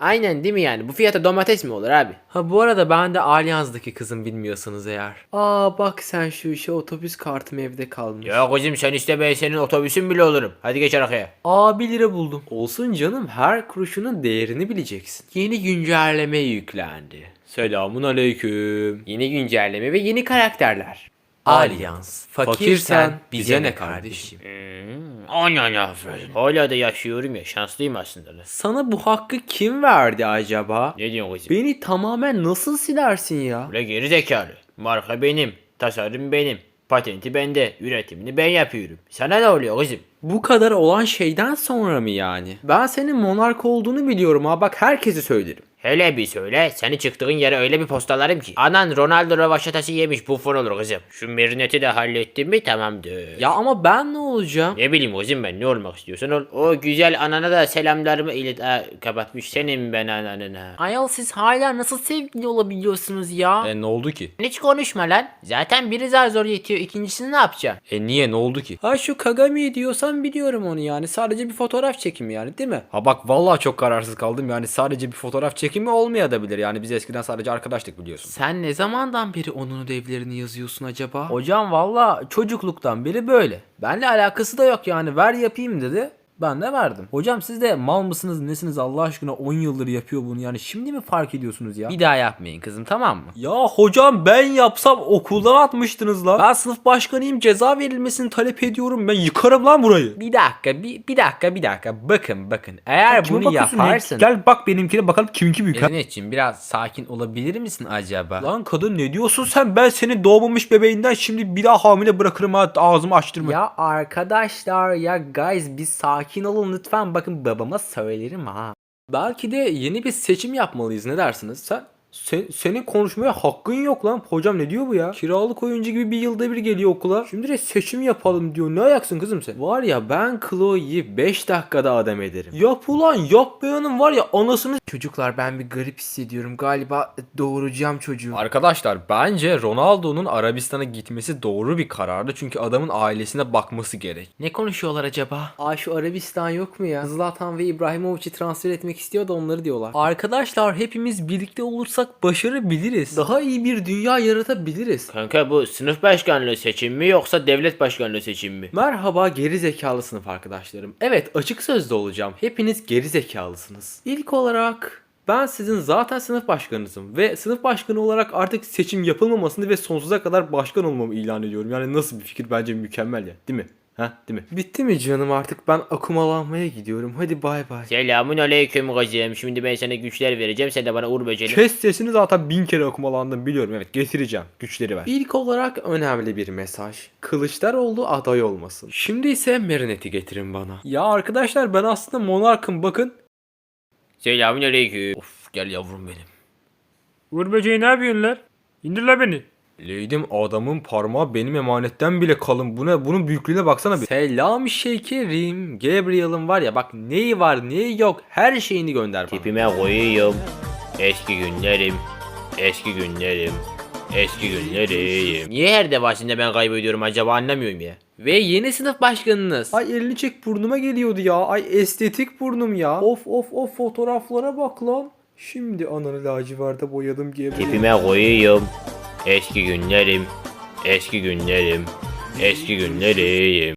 Aynen değil mi yani? Bu fiyata domates mi olur abi? Ha bu arada ben de Alyans'daki kızım bilmiyorsanız eğer. Aa bak sen şu işe otobüs kartım evde kalmış. Ya kızım sen iste ben senin otobüsün bile olurum. Hadi geç arkaya. Aa 1 lira buldum. Olsun canım her kuruşunun değerini bileceksin. Yeni güncelleme yüklendi. Selamun aleyküm. Yeni güncelleme ve yeni karakterler. Alyans. Fakirsen bize ne kardeşim? Anan aferin. Hala da yaşıyorum ya şanslıyım aslında. lan. Sana bu hakkı kim verdi acaba? Ne diyorsun kızım? Beni tamamen nasıl silersin ya? Ula geri zekalı. Marka benim. Tasarım benim. Patenti bende. Üretimini ben yapıyorum. Sana ne oluyor kızım? Bu kadar olan şeyden sonra mı yani? Ben senin monark olduğunu biliyorum ha bak herkese söylerim. Hele bir söyle. Seni çıktığın yere öyle bir postalarım ki. Anan Ronaldo rövaşatası yemiş buffon olur kızım. Şu merineti de hallettin mi tamamdır. Ya ama ben ne olacağım? Ne bileyim kızım ben ne olmak istiyorsan ol. O güzel anana da selamlarımı ilet. Aa, kapatmış senin ben ananına. Ayol siz hala nasıl sevgili olabiliyorsunuz ya? E ne oldu ki? Hiç konuşma lan. Zaten biri zar zor yetiyor. İkincisini ne yapacaksın? E niye ne oldu ki? Ha şu Kagami diyorsan biliyorum onu yani. Sadece bir fotoğraf çekimi yani değil mi? Ha bak vallahi çok kararsız kaldım yani sadece bir fotoğraf çekimi olmayabilir yani biz eskiden sadece arkadaştık biliyorsun. Sen ne zamandan beri onun ödevlerini yazıyorsun acaba? Hocam valla çocukluktan beri böyle. Benle alakası da yok yani ver yapayım dedi. Ben de verdim. Hocam siz de mal mısınız nesiniz Allah aşkına 10 yıldır yapıyor bunu yani şimdi mi fark ediyorsunuz ya? Bir daha yapmayın kızım tamam mı? Ya hocam ben yapsam okuldan atmıştınız lan. Ben sınıf başkanıyım ceza verilmesini talep ediyorum ben yıkarım lan burayı. Bir dakika bir, bir dakika bir dakika bakın bakın eğer bunu yaparsanız. Gel bak benimkine bakalım kiminki büyük. ha? Merinetciğim biraz sakin olabilir misin acaba? Lan kadın ne diyorsun sen? Ben seni doğmamış bebeğinden şimdi bir daha hamile bırakırım ha ağzımı açtırma. Ya arkadaşlar ya guys bir sakin olun lütfen bakın babama söylerim ha. Belki de yeni bir seçim yapmalıyız ne dersiniz? Sen se- senin konuşmaya hakkın yok lan. Hocam ne diyor bu ya? Kiralık oyuncu gibi bir yılda bir geliyor okula. Şimdi de seçim yapalım diyor. Ne ayaksın kızım sen? Var ya ben Chloe'yi 5 dakikada adam ederim. Yap ulan yap beyanım var ya anasını... Çocuklar ben bir garip hissediyorum. Galiba doğuracağım çocuğu. Arkadaşlar bence Ronaldo'nun Arabistan'a gitmesi doğru bir karardı. Çünkü adamın ailesine bakması gerek. Ne konuşuyorlar acaba? Aa şu Arabistan yok mu ya? Zlatan ve İbrahimovic'i transfer etmek istiyor da onları diyorlar. Arkadaşlar hepimiz birlikte olursak başarabiliriz. Daha iyi bir dünya yaratabiliriz. Kanka bu sınıf başkanlığı seçim mi yoksa devlet başkanlığı seçim mi? Merhaba geri zekalı sınıf arkadaşlarım. Evet açık sözlü olacağım. Hepiniz geri zekalısınız. İlk olarak ben sizin zaten sınıf başkanınızım ve sınıf başkanı olarak artık seçim yapılmamasını ve sonsuza kadar başkan olmamı ilan ediyorum. Yani nasıl bir fikir bence mükemmel ya değil mi? Ha değil mi? Bitti mi canım artık ben akumalanmaya gidiyorum. Hadi bay bay. Selamun aleyküm kızım. Şimdi ben sana güçler vereceğim. Sen de bana uğur böceğini. Kes sesini zaten bin kere okumalandım biliyorum. Evet getireceğim. Güçleri ver. İlk olarak önemli bir mesaj. Kılıçdaroğlu aday olmasın. Şimdi ise Marinette'i getirin bana. Ya arkadaşlar ben aslında monarkım bakın. Selamun aleyküm. Of gel yavrum benim. Uğur böceği ne yapıyorsun lan? İndir la beni. Leydim adamın parmağı benim emanetten bile kalın. Bu ne? Bunun büyüklüğüne baksana bir. Selam şekerim. Gabriel'ın var ya bak neyi var neyi yok her şeyini gönder bana. Tipime koyuyorum. Eski günlerim. Eski günlerim. Eski günlerim. Niye her defasında ben kaybediyorum acaba anlamıyorum ya. Ve yeni sınıf başkanınız. Ay elini çek burnuma geliyordu ya. Ay estetik burnum ya. Of of of fotoğraflara bak lan. Şimdi ananı laciverta boyadım gibi. Tipime koyuyorum. Eski günlerim. Eski günlerim. Eski günlerim.